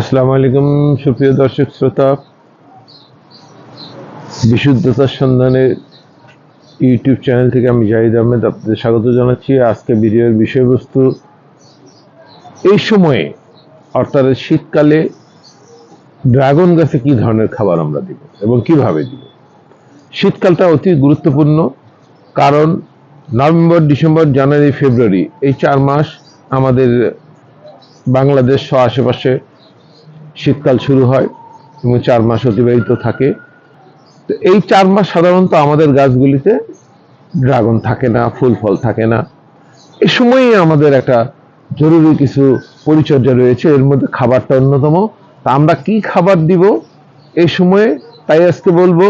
আসসালামু আলাইকুম সুপ্রিয় দর্শক শ্রোতা। বিশুদ্ধতার সন্ধানে ইউটিউব চ্যানেল থেকে আমি জাহিদ আহমেদ আপনাদের স্বাগত জানাচ্ছি। আজকে ভিডিওর বিষয়বস্তু, এই সময়ে, অর্থাৎ শীতকালে ড্রাগন গাছে কি ধরনের খাবার আমরা দিব এবং কীভাবে দিব? শীতকালটা অতি গুরুত্বপূর্ণ, কারণ নভেম্বর, ডিসেম্বর, জানুয়ারি, ফেব্রুয়ারি এই চার মাস আমাদের বাংলাদেশ সহ আশেপাশে শীতকাল শুরু হয় এবং চার মাস অতিবাহিত থাকে। তো এই চার মাস সাধারণত আমাদের গাছগুলিতে ড্রাগন থাকে না, ফুল ফল থাকে না। এ সময়ই আমাদের একটা জরুরি কিছু পরিচর্যা রয়েছে, এর মধ্যে খাবারটা অন্যতম। তা আমরা কি খাবার দিব এই সময়ে? তাই আজকে বলব।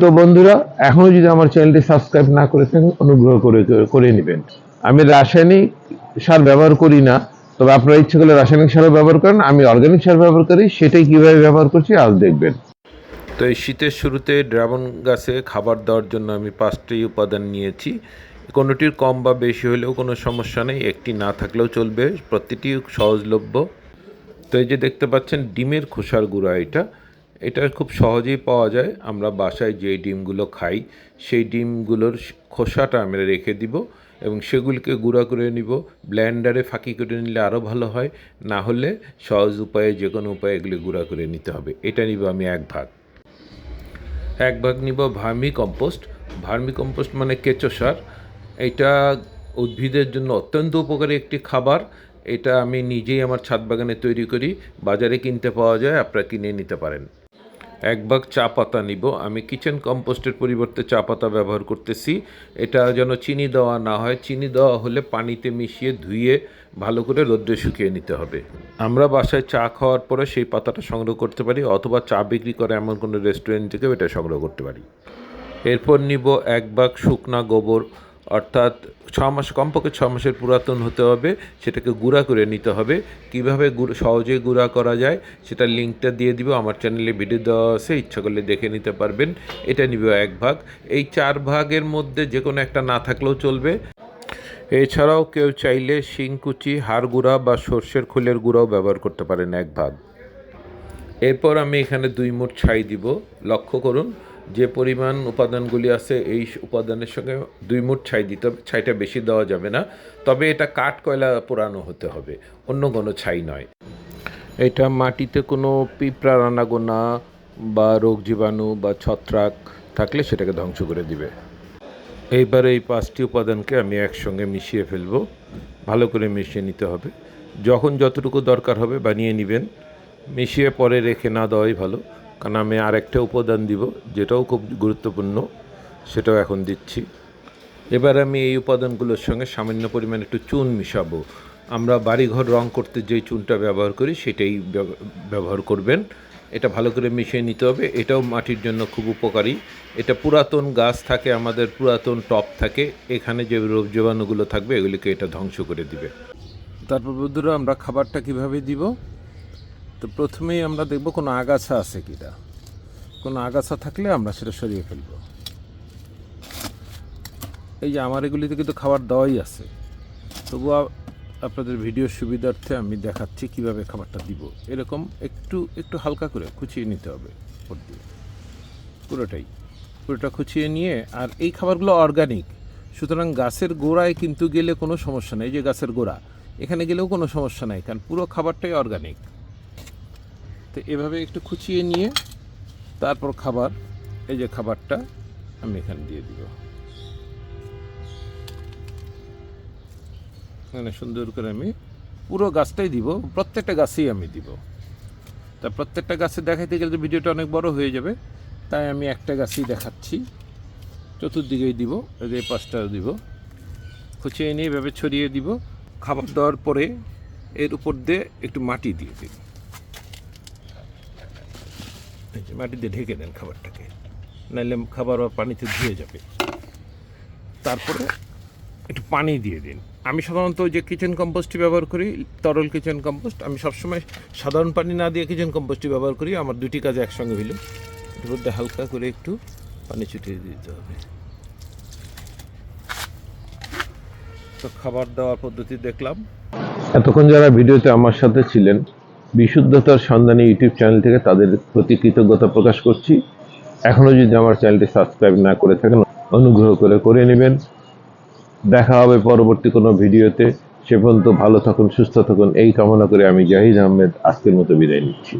তো বন্ধুরা, এখনও যদি আমার চ্যানেলটি সাবস্ক্রাইব না করে থাকেন, অনুগ্রহ করে করে নেবেন। আমি রাসায়নিক সার ব্যবহার করি না তবে আপনারা ইচ্ছে করলে রাসায়নিক সার ব্যবহার করেন, আমি অর্গ্যানিক সার ব্যবহার করি, সেটাই কীভাবে ব্যবহার করছি আজ দেখবেন। তো এই শীতের শুরুতে ড্রাগন গাছে খাবার দেওয়ার জন্য আমি পাঁচটি উপাদান নিয়েছি। কোনোটির কম বা বেশি হলেও কোনো সমস্যা নেই, একটি না থাকলেও চলবে, প্রতিটি সহজলভ্য। তো এই যে দেখতে পাচ্ছেন, ডিমের খোসার গুঁড়া এটা। এটা খুব সহজেই পাওয়া যায়। আমরা বাসায় যে ডিমগুলো খাই, সেই ডিমগুলোর খোসাটা আমরা রেখে দিব এবং সেগুলিকে গুঁড়া করে নিব। ব্লেন্ডারে ফাঁকি করে নিলে আরও ভালো হয়। না হলে সহজ উপায়ে যে কোনো উপায়ে এগুলি গুঁড়া করে নিতে হবে। এটা নিব আমি এক ভাগ। এক ভাগ নিব ভার্মি কম্পোস্ট ভার্মি কম্পোস্ট মানে কেঁচো সার। এটা উদ্ভিদের জন্য অত্যন্ত উপকারী একটি খাবার। এটা আমি নিজেই আমার ছাদ বাগানে তৈরি করি। বাজারে কিনতে পাওয়া যায়, আপনারা কিনে নিতে পারেন। এক ভাগ চা পাতা নিব। আমি কিচেন কম্পোস্টের পরিবর্তে চা পাতা ব্যবহার করতেছি। এটা যেন চিনি দেওয়া না হয়। চিনি দেওয়া হলে পানিতে মিশিয়ে ধুয়ে ভালো করে রোদ্রে শুকিয়ে নিতে হবে। আমরা বাসায় চা খাওয়ার পরে সেই পাতাটা সংগ্রহ করতে পারি অথবা চা বিক্রি করে এমন কোনো রেস্টুরেন্ট থেকেও এটা সংগ্রহ করতে পারি। এরপর নিব এক ভাগ শুকনা গোবর। অর্থাৎ ছ মাস, কমপক্ষে ছ মাসের পুরাতন হতে হবে, সেটাকে গুঁড়া করে নিতে হবে। কীভাবে সহজে গুঁড়া করা যায় সেটা লিঙ্কটা দিয়ে দিব, আমার চ্যানেলে ভিডিও দেওয়া আছে, ইচ্ছা করলে দেখে নিতে পারবেন। এটা নিব এক ভাগ। এই চার ভাগের মধ্যে যে কোনো একটা না থাকলেও চলবে। এছাড়াও কেউ চাইলে শিংকুচি হাড় গুঁড়া বা সর্ষের খোলের গুঁড়াও ব্যবহার করতে পারেন এক ভাগ। এরপর আমি এখানে দুই মুঠ ছাই দিব। লক্ষ্য করুন যে পরিমাণ উপাদানগুলি আছে, এই উপাদানের সঙ্গে দুই মুঠ ছাই দিতে হবে, ছাইটা বেশি দেওয়া যাবে না। তবে এটা কাঠ কয়লা পোড়ানো হতে হবে, অন্য কোনো ছাই নয়। এটা মাটিতে কোনো পিঁপড়া রানাগোনা বা রোগ জীবাণু বা ছত্রাক থাকলে সেটাকে ধ্বংস করে দিবে। এইবার এই পাঁচটি উপাদানকে আমি একসঙ্গে মিশিয়ে ফেলব। ভালো করে মিশিয়ে নিতে হবে। যখন যতটুকু দরকার হবে বানিয়ে নেবেন। মিশিয়ে পরে রেখে না দেওয়াই ভালো। কারণ আমি আরেকটা উপাদান দিব, যেটাও খুব গুরুত্বপূর্ণ, সেটাও এখন দিচ্ছি। এবার আমি এই উপাদানগুলোর সঙ্গে সামান্য পরিমাণে একটু চুন মিশাবো। আমরা বাড়িঘর রং করতে যে চুনটা ব্যবহার করি, সেটাই ব্যবহার করবেন। এটা ভালো করে মিশিয়ে নিতে হবে। এটাও মাটির জন্য খুব উপকারী। এটা পুরাতন গাছ থাকে, আমাদের পুরাতন টপ থাকে, এখানে যে রোগ জীবাণুগুলো থাকবে, এগুলিকে এটা ধ্বংস করে দিবে। তারপর বন্ধুরা, আমরা খাবারটা কীভাবে দিব? তো প্রথমেই আমরা দেখব কোনো আগাছা আছে কিনা। কোনো আগাছা থাকলে আমরা সেটা সরিয়ে ফেলব। এই যে আমার এগুলিতে কিন্তু খাবার দেওয়াই আছে। তবুও আপনাদের ভিডিওর সুবিধার্থে আমি দেখাচ্ছি কীভাবে খাবারটা দিব। এরকম একটু একটু হালকা করে খুঁচিয়ে নিতে হবে উপর দিয়ে। পুরোটাই। পুরোটা খুঁচিয়ে নিয়ে, আর এই খাবারগুলো অর্গানিক সুতরাং গাছের গোড়ায় কিন্তু গেলে কোনো সমস্যা নেই। যে গাছের গোড়া, এখানে গেলেও কোনো সমস্যা নাই, কারণ পুরো খাবারটাই অর্গানিক তো এভাবে একটু খুঁচিয়ে নিয়ে তারপর খাবার, এই যে খাবারটা আমি এখানে দিয়ে দিব। এখানে সুন্দর করে আমি পুরো গাছটাই দিব, প্রত্যেকটা গাছেই আমি দিব। তা প্রত্যেকটা গাছে দেখাইতে গেলে তো ভিডিওটা অনেক বড় হয়ে যাবে, তাই আমি একটা গাছই দেখাচ্ছি। চতুর্দিকেই দিব, এই এই দিব। খুঁচিয়ে নিয়ে এভাবে ছড়িয়ে দিব। খাবার দেওয়ার পরে এর উপর দিয়ে একটু মাটি দিয়ে দিন এই যে মাটি দিয়ে ঢেকে দেন খাবারটাকে। নাহলে খাবার আর পানিতে ধুয়ে যাবে। তারপরে একটু পানি দিয়ে দিন। আমি সাধারণত যে কিচেন কম্পোস্টটি ব্যবহার করি, তরল কিচেন কম্পোস্ট আমি সবসময় সাধারণ পানি না দিয়ে কিচেন কম্পোস্টটি ব্যবহার করি। আমার দুটি কাজে একসঙ্গে হইল। এর মধ্যে হালকা করে একটু পানি ছুটিয়ে দিতে হবে। তো খাবার দেওয়ার পদ্ধতি দেখলাম। এতক্ষণ যারা ভিডিওতে আমার সাথে ছিলেন বিশুদ্ধতার সন্ধানে ইউটিউব চ্যানেল থেকে তাদের প্রতি কৃতজ্ঞতা প্রকাশ করছি। এখনও যদি আমার চ্যানেলটি সাবস্ক্রাইব না করে থাকেন, অনুগ্রহ করে করে নেবেন। দেখা হবে পরবর্তী কোনো ভিডিওতে। সে পর্যন্ত ভালো থাকুন, সুস্থ থাকুন। এই কামনা করে আমি জাহিদ আহমেদ আজকের মতো বিদায় নিচ্ছি।